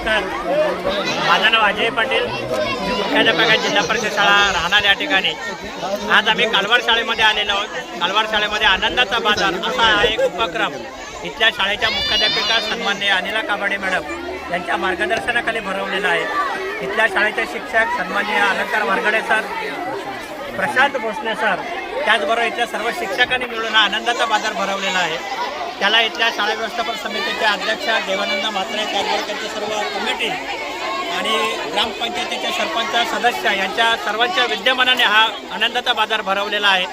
नमस्कार. माझं नाव अजय पाटील. मी मुख्याध्यापक आहे जिल्हा परिषद शाळा राहणार या ठिकाणी. आज आम्ही कालवार शाळेमध्ये आलेलो आहोत. कालवार शाळेमध्ये आनंदाचा बाजार असा हा एक उपक्रम. इथल्या शाळेच्या मुख्याध्यापिका सन्मान्य अनिला काबाडे मॅडम यांच्या मार्गदर्शनाखाली भरवलेला आहे. इथल्या शाळेचे शिक्षक सन्मान्य अलंकार वारगडे सर प्रशांत भोसले सर त्याचबरोबर इथल्या सर्व शिक्षकांनी मिळून हा आनंदाचा बाजार भरवलेला आहे. त्याला इथल्या शाळा व्यवस्थापन समितीचे अध्यक्ष देवानंद म्हात्रे त्याचबरोबर त्यांची सर्व कमिटी आणि ग्रामपंचायतीचे सरपंच सदस्य यांच्या सर्वांच्या विद्यमानाने हा आनंदाचा बाजार भरवलेला आहे.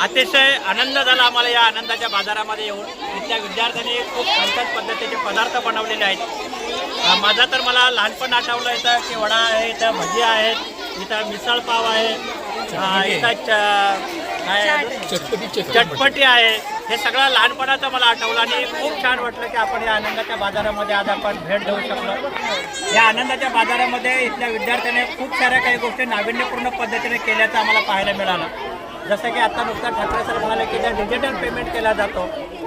अतिशय आनंद झाला आम्हाला या आनंदाच्या बाजारामध्ये येऊन. इथल्या विद्यार्थ्यांनी खूप छान छान पद्धतीचे पदार्थ बनवलेले आहेत. माझा तर मला लहानपण आठवलं इथं की वडा आहे इथं भजी आहेत इथं मिसळ पाव आहे इथं च- काय? चटपटी आहे. हे सगळं लहानपणाचं मला आठवलं आणि खूप छान वाटलं की आपण या आनंदाच्या बाजारामध्ये आज आपण भेट देऊ शकलो. या आनंदाच्या बाजारामध्ये इथल्या विद्यार्थ्याने खूप साऱ्या काही गोष्टी नाविन्यपूर्ण पद्धतीने केल्याचं आम्हाला पाहायला मिळालं. जसं की आता नुकता ठाकरे सर म्हणाले की त्या डिजिटल पेमेंट केला जातो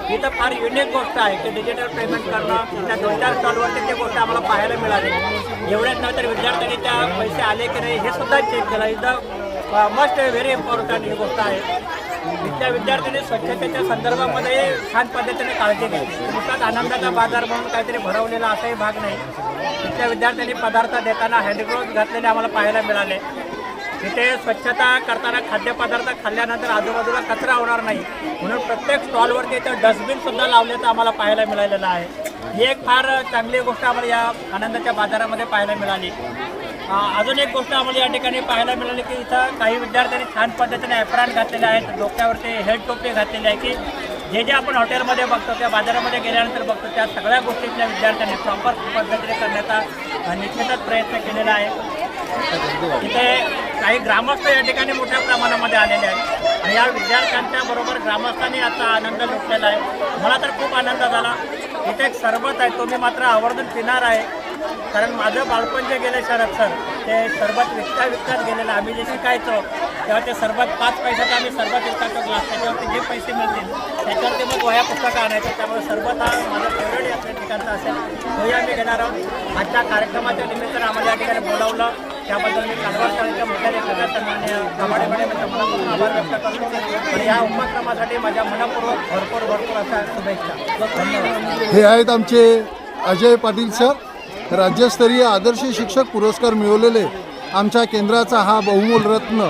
ही तर फार युनिक गोष्ट आहे की डिजिटल पेमेंट करणं त्या दोन चार स्टॉलवरती ती गोष्ट आम्हाला पाहायला मिळाली. एवढ्याच नव्हे तर विद्यार्थ्यांनी त्या पैसे आले की नाही हे सुद्धा चेक केलं. इथं मस्ट व्हेरी इम्पॉर्टंट ही गोष्ट आहे. इथल्या विद्यार्थ्यांनी स्वच्छतेच्या संदर्भामध्ये छान पद्धतीने काळजी घेतली. नुकताच आनंदाचा बाजार म्हणून काहीतरी भरवलेला असाही भाग नाही. इथल्या विद्यार्थ्यांनी पदार्थ देताना हँडग्लोव्ज घातलेले आम्हाला पाहायला मिळाले. इथे स्वच्छता करताना खाद्यपदार्थ खाल्ल्यानंतर आजूबाजूला कचरा होणार नाही. म्हणून प्रत्येक स्टॉलवरती इथं डस्टबिनसुद्धा लावल्याचं आम्हाला पाहायला मिळालेलं आहे. ही एक फार चांगली गोष्ट आम्हाला या आनंदाच्या बाजारामध्ये पाहायला मिळाली. अजून एक गोष्ट आम्हाला या ठिकाणी पाहायला मिळाली की इथं काही विद्यार्थ्यांनी छान पद्धतीने ॲपरान घातलेले आहेत. डोक्यावरती हेड टोपी घातलेली आहे की जे जे आपण हॉटेलमध्ये बघतो त्या बाजारामध्ये गेल्यानंतर बघतो त्या सगळ्या गोष्टीतल्या विद्यार्थ्यांनी प्रॉपर पद्धतीने करण्याचा निश्चितच प्रयत्न केलेला आहे. इथे काही ग्रामस्थ या ठिकाणी मोठ्या प्रमाणामध्ये आलेले आहेत. आणि या विद्यार्थ्यांच्या बरोबर ग्रामस्थांनी आता आनंद लुटलेला आहे. मला तर खूप आनंद झाला. इथे एक सरबत आहे तो मी मात्र आवर्जून पिणार आहे. कारण माझं बालपण जे गेलं शरद सर ते सरबत विकता विकतात गेलेलं. आम्ही जे शिकायचो तेव्हा ते सरबत पाच पैशाचं आम्ही सरबत विकायचो ग्लास त्याच्यावरती जे पैसे मिळतील त्याच्यावरती मग वह्या पुस्तकं आणायचं. त्यामुळे सरबत हा माझा फेवरेट या ठिकाणचा असेल. तोही आम्ही घेणार आहोत. आजच्या कार्यक्रमाच्या निमित्तानं आम्हाला या ठिकाणी बोलावलं. त्याबद्दल मी कालवार शाळेच्या मुख्याध्यापक सन्मान्य कमाडे मॅडम मनापासून आभार व्यक्त करतो. आणि या उपक्रमासाठी माझ्या मनापूर्वक भरपूर भरपूर अशा शुभेच्छा. हे आहेत आमचे अजय पाटील सर. राज्यस्तरीय आदर्श शिक्षक पुरस्कार मिळवलेले आमच्या केंद्राचा हा बहुमूल रत्न